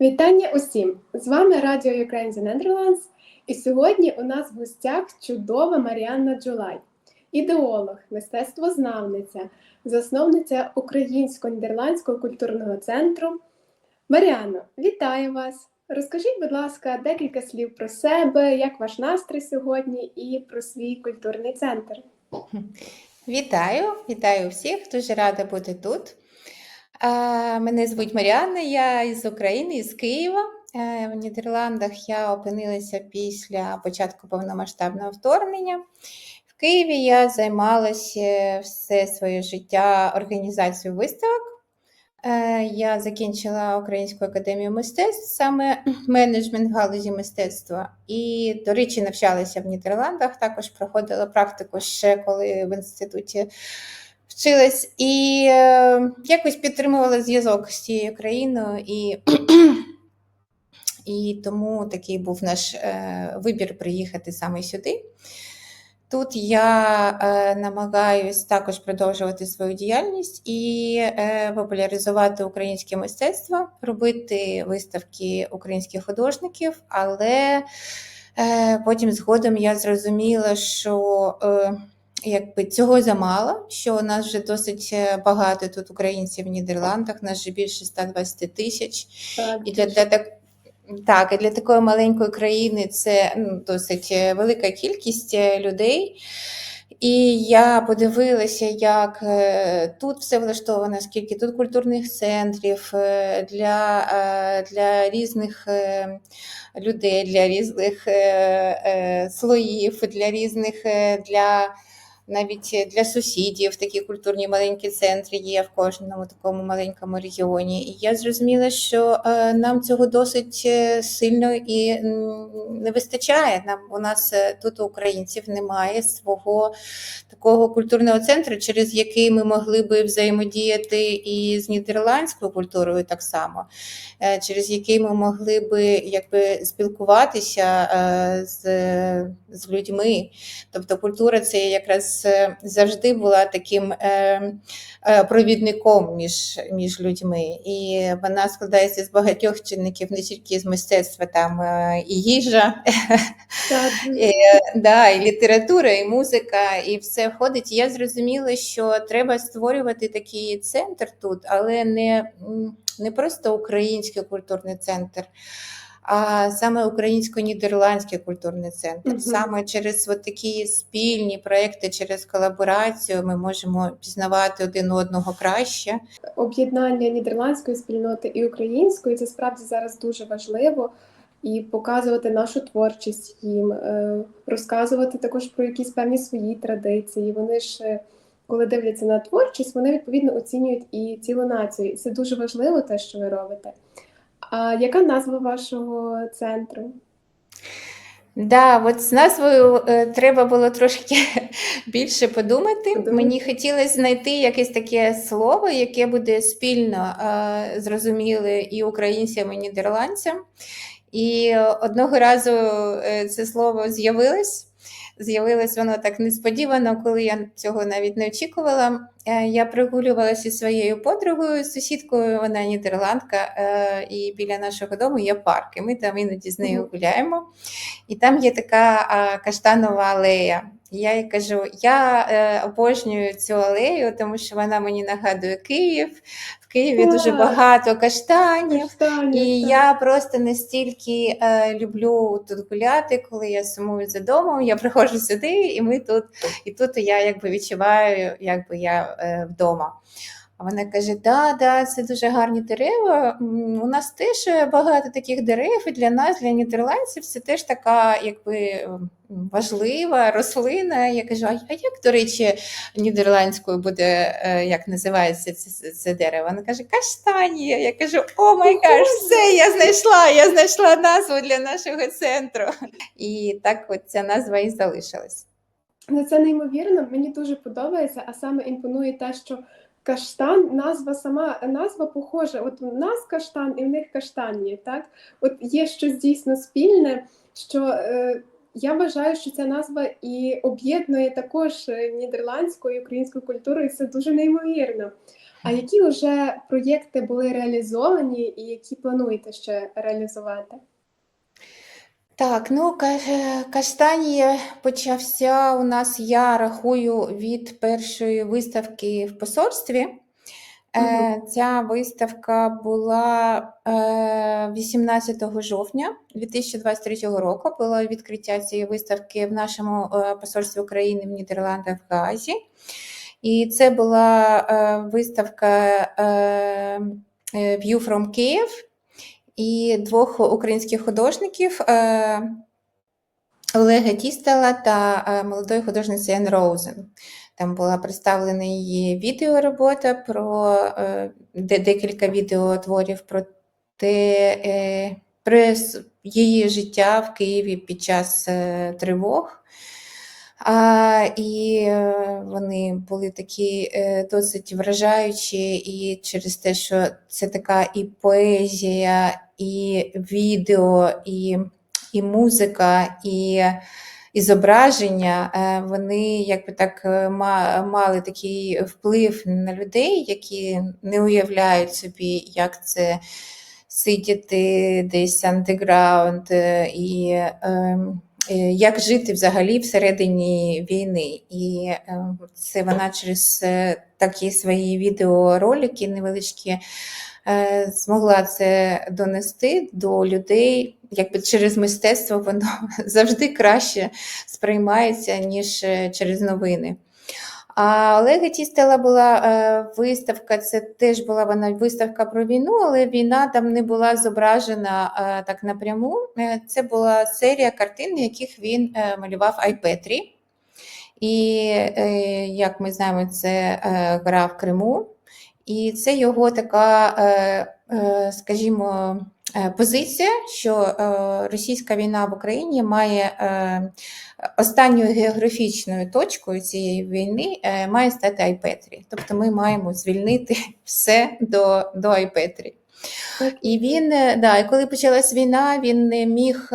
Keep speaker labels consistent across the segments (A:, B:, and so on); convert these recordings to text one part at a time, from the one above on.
A: Вітання усім! З вами Радіо Ukraine the Netherlands. І сьогодні у нас в гостях чудова Маріанна Джулай, ідеолог, мистецтвознавниця, засновниця Українсько-Нідерландського культурного центру. Маріанно, вітаю вас! Розкажіть, будь ласка, декілька слів про себе, як ваш настрій сьогодні і про свій культурний центр.
B: Вітаю, вітаю всіх, дуже рада бути тут. Е, Мене звуть Маріанна, я із України, із Києва. Е, В Нідерландах я опинилася після початку повномасштабного вторгнення. В Києві я займалася все своє життя організацією виставок. Е, Я закінчила Українську академію мистецтв, саме менеджмент галузі мистецтва. І, до речі, навчалася в Нідерландах, також проходила практику ще коли в інституті вчилась. І е, якось підтримувала зв'язок з цією країною. І, і тому такий був наш е, вибір приїхати саме сюди. Тут я е, намагаюсь також продовжувати свою діяльність і е, популяризувати українське мистецтво, робити виставки українських художників, але е, потім згодом я зрозуміла, що е, якби цього замало, що у нас вже досить е, багато тут українців в Нідерландах, нас вже більше 120 тисяч.
A: Так,
B: І для, для так, так, і для такої маленької країни це ну, досить е, велика кількість е, людей. І я подивилася, як тут все влаштовано, скільки тут культурних центрів для, для різних людей, для різних слоїв, для різних для навіть для сусідів такі культурні маленькі центри є в кожному такому маленькому регіоні. І я зрозуміла, що е, нам цього досить е, сильно і не вистачає. Нам у нас е, тут у українців немає свого такого культурного центру, через який ми могли би взаємодіяти і з нідерландською культурою так само, е, через який ми могли би якби спілкуватися е, з, з людьми. Тобто культура це якраз е, завжди була таким е, е, провідником між, між людьми. І вона складається з багатьох чинників, не тільки з мистецтва, там е, і їжа, і, да, і література, і музика, і все входить. І я зрозуміла, що треба створювати такий центр тут, але не, не просто український культурний центр. А саме українсько-нідерландський культурний центр.
A: Мгм.
B: Саме через от такі спільні проекти, через колаборацію ми можемо пізнавати один одного краще.
A: об'єднання нідерландської спільноти і української це справді зараз дуже важливо. І показувати нашу творчість їм, е, розказувати також про якісь певні свої традиції. Вони ж, е, коли дивляться на творчість, вони відповідно оцінюють і цілу націю. І це дуже важливо, те, що ви робите. А яка назва вашого центру?
B: Да, от з назвою е, треба було трошки більше подумати.
A: Подумати.
B: Мені хотілося знайти якесь таке слово, яке буде спільно е, зрозуміле і українцям, і нідерландцям. І одного разу е, це слово з'явилось. З'явилось воно так несподівано, коли я цього навіть не очікувала. Е, Я прогулювалася зі своєю подругою, сусідкою, вона нідерландка, е, і біля нашого дому є парк. І ми там іноді з нею гуляємо. І там є така каштанова алея. Я їй кажу: я е, обожнюю цю алею, тому що вона мені нагадує Київ. В Києві дуже багато каштанів.
A: Каштанів,
B: І
A: так.
B: я просто настільки е, люблю тут гуляти, коли я сумую за домом. Я приходжу сюди, і ми тут, і тут я якби відчуваю, якби я е, вдома. А вона каже: да, да, це дуже гарні дерева. У нас теж багато таких дерев, і для нас, для нідерландців, це теж така якби важлива рослина. Я кажу: а як, до речі, нідерландською буде, е, як називається це, це, це дерево? Вона каже, каштанія. Я кажу, о май гаш, все, я знайшла, я знайшла назву для нашого центру. І так от ця назва і залишилась.
A: Ну, це неймовірно, мені дуже подобається, а саме імпонує те, що каштан, назва сама назва похожа. От у нас каштан і в них каштанні, так? От є щось дійсно спільне, що е, я вважаю, що ця назва і об'єднує також е, нідерландську і українську культуру, і це дуже неймовірно. А які вже проєкти були реалізовані і які плануєте ще реалізувати?
B: Так, ну каштанія почався у нас, я рахую, від першої виставки в посольстві. Е, Ця виставка була е, 18 жовтня 2023 року. Було відкриття цієї виставки в нашому е, посольстві України в Нідерландах в Гаазі. І це була е, виставка е, е, View from Kyiv і двох українських художників е, Олега Тістела та е, молодої художниці Ен Роузен. Там була представлена її відеоробота про е, де, декілька відеотворів про те, про її життя в Києві під час тривог. А, і вони були такі досить вражаючі, і через те, що це така і поезія, і відео, і, і музика, і, і зображення, е, вони якби так е, мали такий вплив на людей, які не уявляють собі, як це сидіти десь андеграунд е, і. ем, як жити взагалі всередині війни. І це вона через такі свої відеоролики невеличкі змогла це донести до людей. Якби через мистецтво воно завжди краще сприймається, ніж е, через новини. А Олега Тістела була е, виставка, це теж була вона виставка про війну, але війна там не була зображена е, так напряму. Е, Це була серія картин, яких він е, малював Айпетрі. І, е, як ми знаємо, це е, гра в Криму. І це його така, е, е, скажімо, е, позиція, що російська війна в Україні має останньою географічною точкою цієї війни має стати Айпетрі. Тобто ми маємо звільнити все до, до Айпетрі. І він, да, і коли почалась війна, він не міг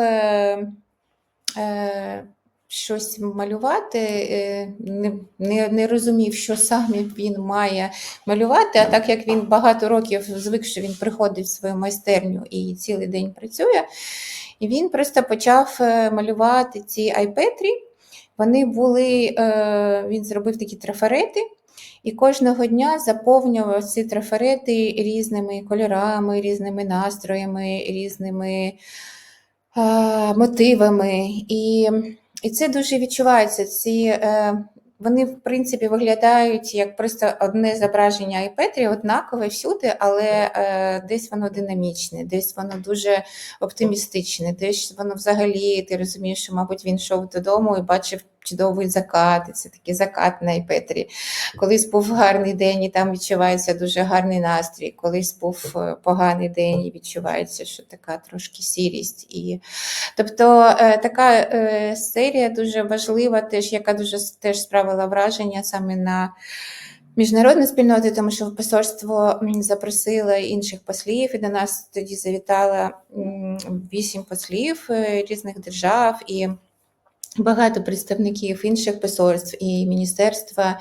B: щось малювати, е, не, не, не розумів, що саме він має малювати. А так як він багато років звик, що він приходить в свою майстерню і цілий день працює, і він просто почав е, малювати ці айпетрі. Вони були, е, він зробив такі трафарети, і кожного дня заповнював ці трафарети різними кольорами, різними настроями, різними е, мотивами. І, і це дуже відчувається. Ці, е, вони, в принципі, виглядають як просто одне зображення айпетрі, однакове всюди, але е, десь воно динамічне, десь воно дуже оптимістичне, десь воно взагалі, ти розумієш, що, мабуть, він йшов додому і бачив чудовий закат, і це такий закат на Айпетрі. Колись був гарний день, і там відчувається дуже гарний настрій. Колись був е, поганий день, і відчувається, що така трошки сірість. І... Тобто е, така е, серія дуже важлива, теж, яка дуже теж справила враження саме на міжнародну спільноту, тому що посольство запросило інших послів, і до нас тоді завітало вісім послів різних держав. і багато представників інших посольств і міністерства.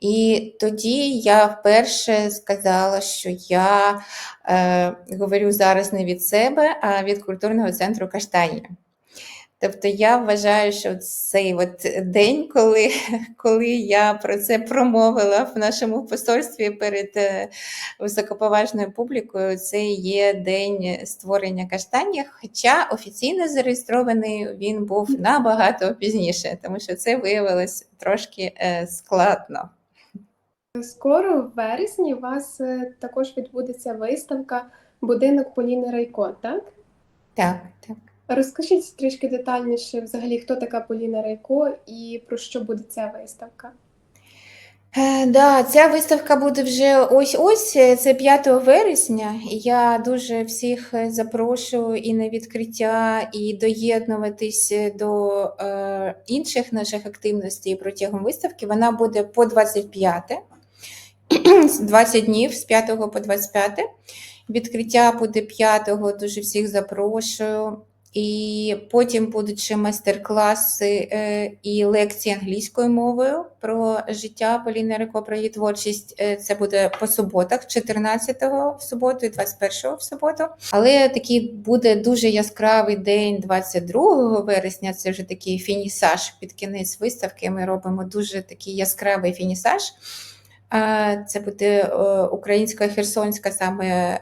B: І тоді я вперше сказала, що я е, говорю зараз не від себе, а від культурного центру Каштанія. Тобто я вважаю, що цей от день, коли, коли я про це промовила в нашому посольстві перед е, високоповажною публікою, це є день створення каштанів. Хоча офіційно зареєстрований він був набагато пізніше, тому що це виявилось трошки е, складно.
A: Скоро в вересні у вас е, також відбудеться виставка Будинок Поліни Райко, так?
B: Так, так.
A: Розкажіть трішки детальніше, взагалі, хто така Поліна Райко і про що буде ця виставка?
B: Е, Да, ця виставка буде вже ось-ось, е, це 5 вересня. Я дуже всіх е, запрошую і на відкриття, і доєднуватись до е, інших наших активностей протягом виставки. Вона буде по 25, 20 днів з 5 по 25. Відкриття буде 5, дуже всіх запрошую. І потім будуть ще майстер-класи е, і лекції англійською мовою про життя Поліни Рико, про її творчість. Е, Це буде по суботах, 14-го в суботу і 21-го в суботу. Але такий буде дуже яскравий день 22 вересня. Це вже такий фінісаж під кінець виставки. Ми робимо дуже такий яскравий фінісаж. Це буде е, українська херсонська саме.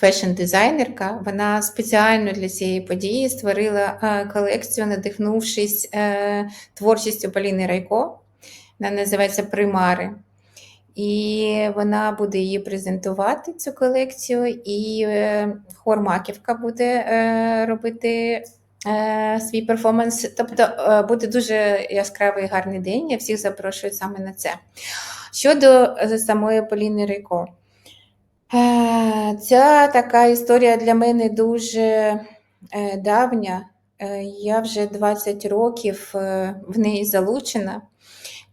B: Фешн-дизайнерка. Вона спеціально для цієї події створила е, колекцію, надихнувшись е, творчістю Поліни Райко. Вона називається Примари. І вона буде її презентувати, цю колекцію, і е, хор Маківка буде робити свій перформанс. Тобто буде дуже яскравий гарний день. Я всіх запрошую саме на це. Щодо самої Поліни Райко. Е, Ця така історія для мене дуже е, давня. Е, Я вже 20 років в неї залучена.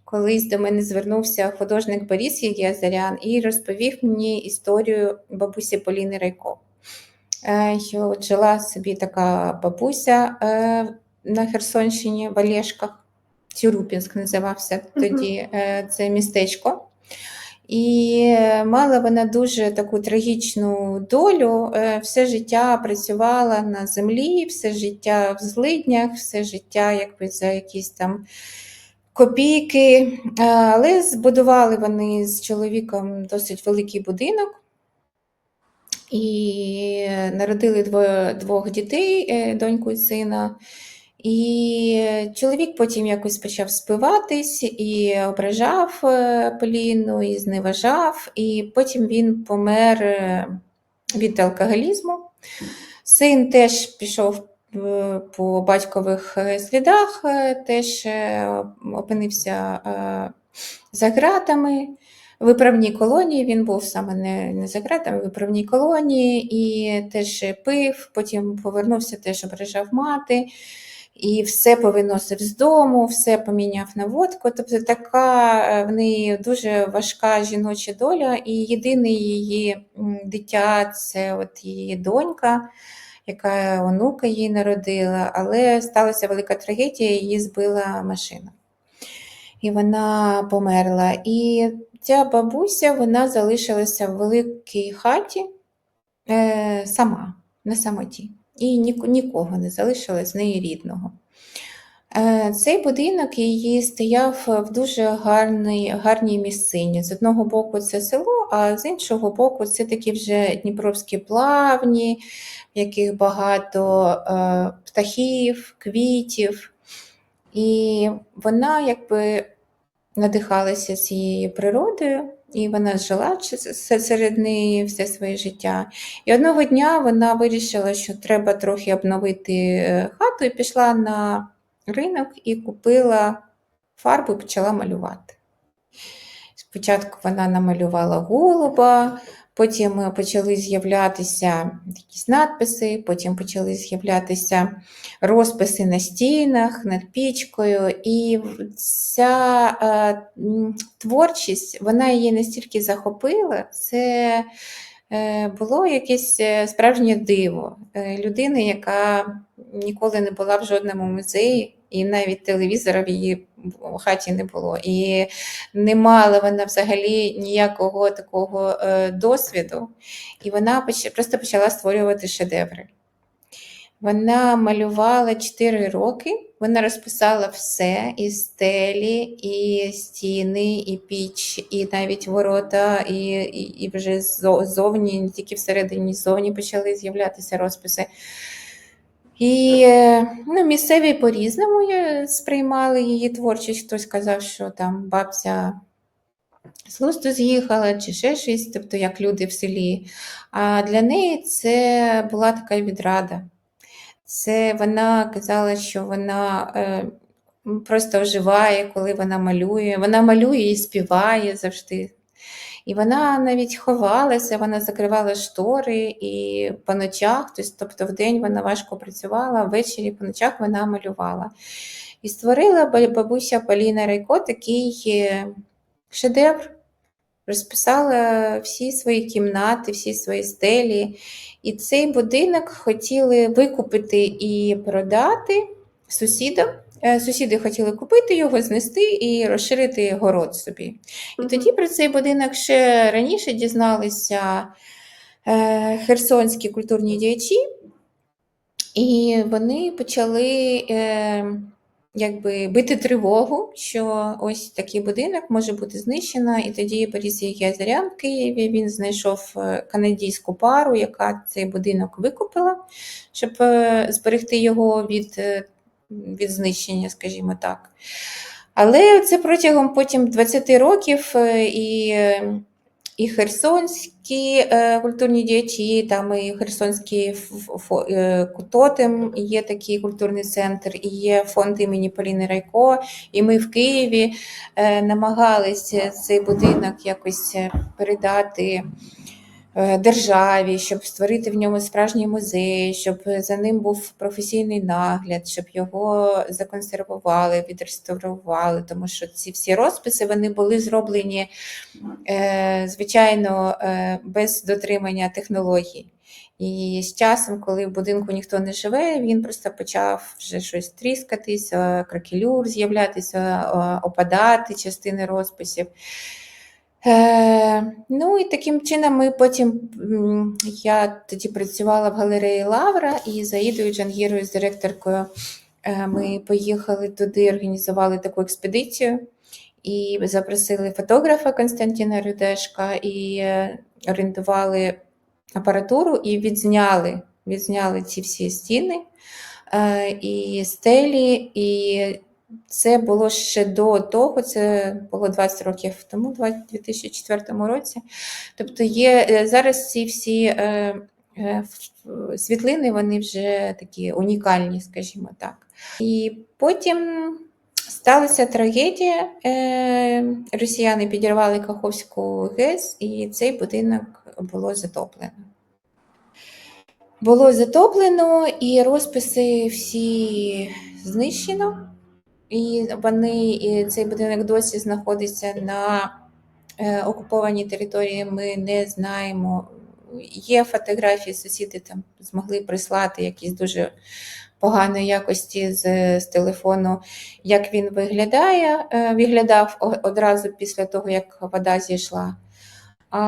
B: Колись до мене звернувся художник Борис Єгезарян і розповів мені історію бабусі Поліни Райко. Що жила собі така бабуся на Херсонщині в Олешках, Тюрупінськ називався тоді це містечко. І мала вона дуже таку трагічну долю. Е, Все життя працювала на землі, все життя в злиднях, все життя якби за якісь там копійки. Е, Але збудували вони з чоловіком досить великий будинок. І народили двох дітей, е, доньку і сина. І чоловік потім якось почав спиватись і ображав е, Поліну, і зневажав, і потім він помер е, від алкоголізму. Син теж пішов е, по батькових слідах, теж опинився за ґратами. Виправній колонії він був саме не, не за ґратами, виправній колонії і теж пив, потім повернувся, теж ображав мати і все повиносив з дому, все поміняв на водку. Тобто така е, в неї дуже важка жіноча доля, і єдине її дитя це от її донька, яка онука їй народила, але сталася велика трагедія, її збила машина. І вона померла. І ця бабуся вона залишилася в великій хаті е, сама, на самоті. І нікого не залишилось з неї рідного. Е, Цей будинок її стояв в дуже гарній, гарній місцині. З одного боку це село, а з іншого боку це такі вже дніпровські плавні, в яких багато е, птахів, квітів. І вона якби надихалася цією природою, і вона жила серед неї все своє життя. І одного дня вона вирішила, що треба трохи обновити е, хату, і пішла на ринок і купила фарбу і почала малювати. Спочатку вона намалювала голуба, потім е, почали з'являтися якісь надписи, потім почали з'являтися розписи на стінах, над пічкою. І ця е, творчість, вона її настільки захопила, це е, було якесь е, справжнє диво. Е, Людина, яка ніколи не була в жодному музеї, і навіть телевізора в її хаті не було. І не мала вона взагалі ніякого такого е, досвіду. І вона просто почала створювати шедеври. Вона малювала 4 роки, вона розписала все: і стелі, і стіни, і піч, і навіть ворота, і, і, і вже зовні, не тільки всередині, зовні почали з'являтися розписи. І е, ну, місцеві по-різному е, сприймали її творчість. Хтось казав, що там бабця з глузду з'їхала, чи ще щось, тобто як люди в селі. А для неї це була така відрада. Це вона казала, що вона е, просто оживає, коли вона малює. Вона малює і співає завжди. І вона навіть ховалася, вона закривала штори і по ночах, тобто, тобто вдень вона важко працювала, ввечері по ночах вона малювала. І створила бабуся Поліна Райко такий е, шедевр. розписала всі свої кімнати, всі свої стелі. І цей будинок хотіли викупити і продати сусідам. Е, Сусіди хотіли купити його, знести і розширити город собі. І тоді про цей будинок ще раніше дізналися е, херсонські культурні діячі, і вони почали е, якби бити тривогу, що ось такий будинок може бути знищено. І тоді Борис Єзарян в Києві він знайшов канадійську пару, яка цей будинок викупила, щоб зберегти його від, від знищення, скажімо так. Але це протягом потім 20 років е, і, і херсонські е, культурні діячі, там і фо- е, Тотем, є такий культурний центр, і є фонд імені Поліни Райко. І ми в Києві намагалися цей будинок якось передати державі, щоб створити в ньому справжній музей, щоб за ним був професійний нагляд, щоб його законсервували, відреставрували, тому що ці всі розписи вони були зроблені, е, звичайно, е, без дотримання технологій. І з часом, коли в будинку ніхто не живе, він просто почав вже щось тріскатися, кракелюр з'являтися, е, опадати частини розписів. Е, ну і таким чином ми потім я тоді працювала в галереї Лавра і за Ідою Джангірою з директоркою. е, Ми поїхали туди, організували таку експедицію і запросили фотографа Константина Рюдешка і е, орендували апаратуру і відзняли, відзняли ці всі стіни е, і стелі. І це було ще до того, це було 20 років тому, у 2004 році. Тобто є е, зараз ці всі е, е, світлини, вони вже такі унікальні, скажімо так. І потім сталася трагедія. Росіяни підірвали Каховську ГЕС, і цей будинок було затоплено. Було затоплено, і розписи всі знищено. І вони, і цей будинок досі знаходиться на е, окупованій території. Ми не знаємо. Є фотографії, сусіди там змогли прислати якісь дуже поганої якості з, з телефону, як він виглядає, е, виглядав одразу після того, як вода зійшла. А,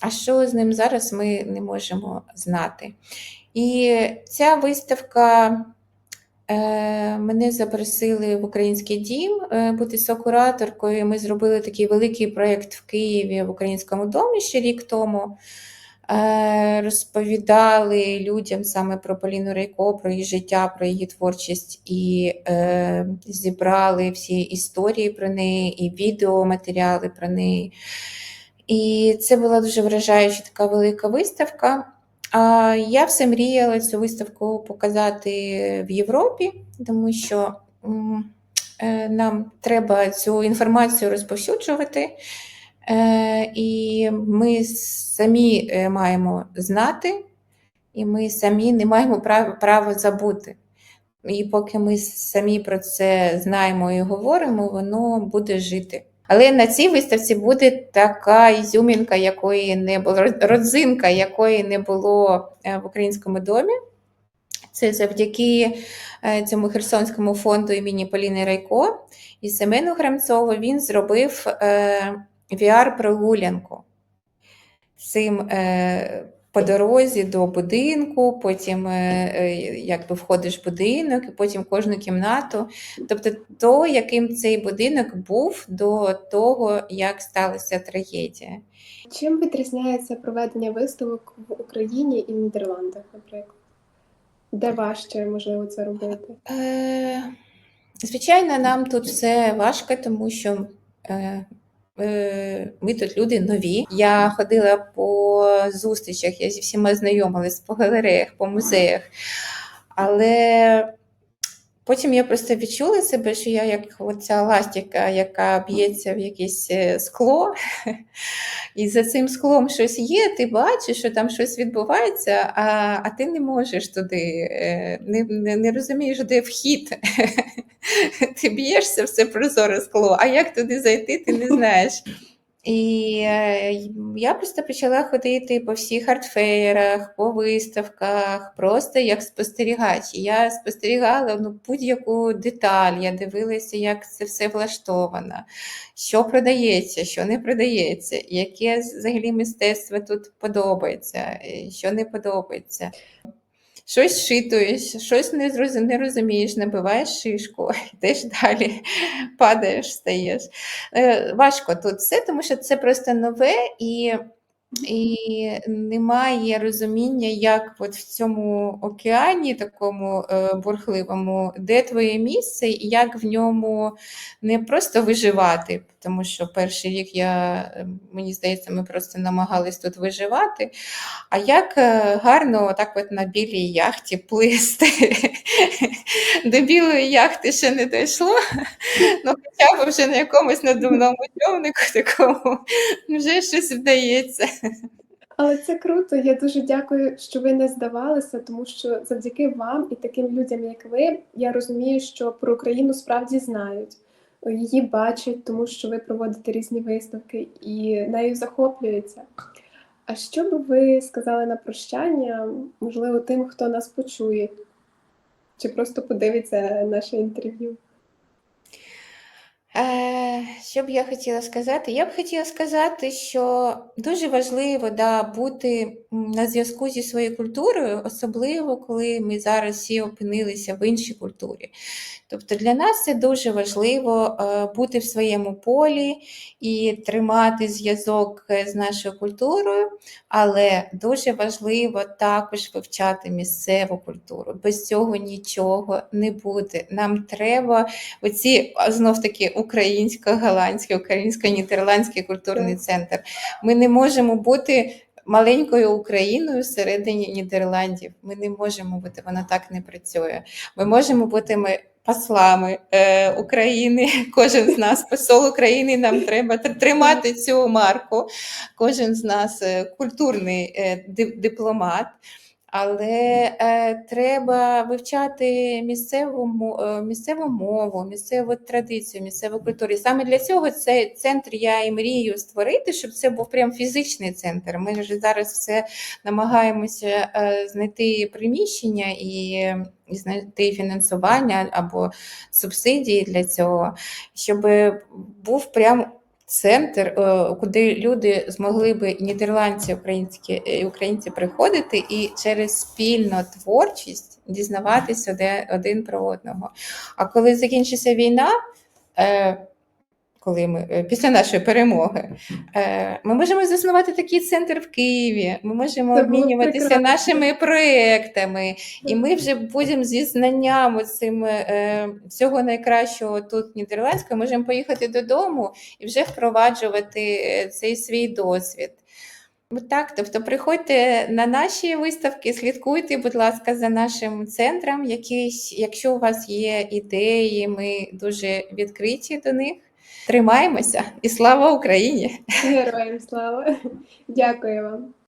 B: а що з ним зараз ми не можемо знати. І ця виставка Мене запросили в Український дім е, бути сокураторкою. Ми зробили такий великий проєкт в Києві в Українському домі ще рік тому. Е, Розповідали людям саме про Поліну Рейко, про її життя, про її творчість, і е, зібрали всі історії про неї, і відеоматеріали про неї. І це була дуже вражаюча така велика виставка. Я все мріяла цю виставку показати в Європі, тому що е, нам треба цю інформацію розповсюджувати, Е, і ми самі е, маємо знати, і ми самі не маємо права забути. І поки ми самі про це знаємо і говоримо, воно буде жити. Але на цій виставці буде така ізюмінка, якої не було, родзинка, якої не було е, в українському домі. Це завдяки е, цьому Херсонському фонду імені Поліни Райко і Семену Грамцову він зробив е, VR-прогулянку. Цим по дорозі до будинку, потім е, е, якби входиш в будинок, і потім кожну кімнату. Тобто, то, яким цей будинок був до того, як сталася трагедія.
A: Чим відрізняється проведення виставок в Україні і в Нідерландах, наприклад? Де важче можливо це робити?
B: Е, звичайно, нам тут все важко, тому що ми тут люди нові. Я ходила по зустрічах, я зі всіма знайомилась по галереях, по музеях. Але потім я просто відчула себе, що я як оця ластівка, яка б'ється в якесь е, скло, і за цим склом щось є, ти бачиш, що там щось відбувається, а, а ти не можеш туди, е, не, не, не розумієш, де вхід. Ти б'єшся в це прозоре скло, а як туди зайти, ти не знаєш. І е, я просто почала ходити по всіх артфеєрах, по виставках, просто як спостерігач. Я спостерігала ну, будь-яку деталь, я дивилася, як це все влаштовано, що продається, що не продається, яке взагалі мистецтво тут подобається, е, що не подобається. Щось шитуєш, щось не, розумієш, набиваєш шишку, йдеш далі, падаєш, встаєш. Е, важко тут все, тому що це просто нове і, і немає розуміння, як от в цьому океані, такому е, бурхливому, де твоє місце, і як в ньому не просто виживати, тому що перший рік я, е, мені здається, ми просто намагались тут виживати. А як е, гарно так от на білій яхті плисти. До білої яхти ще не дійшло, ну хоча б вже на якомусь надувному човнику такому вже щось вдається.
A: Але це круто. Я дуже дякую, що ви не здавалися, тому що завдяки вам і таким людям, як ви, я розумію, що про Україну справді знають, її бачать, тому що ви проводите різні виставки і нею захоплюються. А що би ви сказали на прощання, можливо, тим, хто нас почує, чи просто подивиться наше інтерв'ю?
B: Е, що б я хотіла сказати? Я б хотіла сказати, що дуже важливо да, бути на зв'язку зі своєю культурою, особливо коли ми зараз всі опинилися в іншій культурі. Тобто для нас це дуже важливо е, бути в своєму полі і тримати зв'язок е, з нашою культурою, але дуже важливо також вивчати місцеву культуру. Без цього нічого не буде. Нам треба оці знов таки українсько-голландський, українсько-нідерландський культурний центр. Ми не можемо бути. Маленькою Україною всередині Нідерландів ми не можемо бути, вона так не працює. Ми можемо бути ми послами е, України. Кожен з нас посол України. Нам треба тримати цю марку. Кожен з нас е, культурний е, дипломат. Але е, треба вивчати місцеву, е, місцеву мову, місцеву традицію, місцеву культуру. І саме для цього цей центр я і мрію створити, щоб це був прям фізичний центр. Ми вже зараз все намагаємося е, знайти приміщення і, і знайти фінансування або субсидії для цього, щоб був прям центр, е, куди люди змогли би нідерландці, українські і українці приходити і через спільну творчість дізнаватися один, один про одного. А коли закінчиться війна, е, коли ми е, після нашої перемоги, е, ми можемо заснувати такий центр в Києві. Ми можемо
A: Це
B: обмінюватися нашими проектами, і ми вже будемо зі знанням цим е, всього найкращого тут нідерландського, можемо поїхати додому і вже впроваджувати цей свій досвід. Так, тобто приходьте на наші виставки, слідкуйте, будь ласка, за нашим центром. Якісь, якщо у вас є ідеї, ми дуже відкриті до них. Тримаємося і слава Україні!
A: Героям слава! Дякую вам.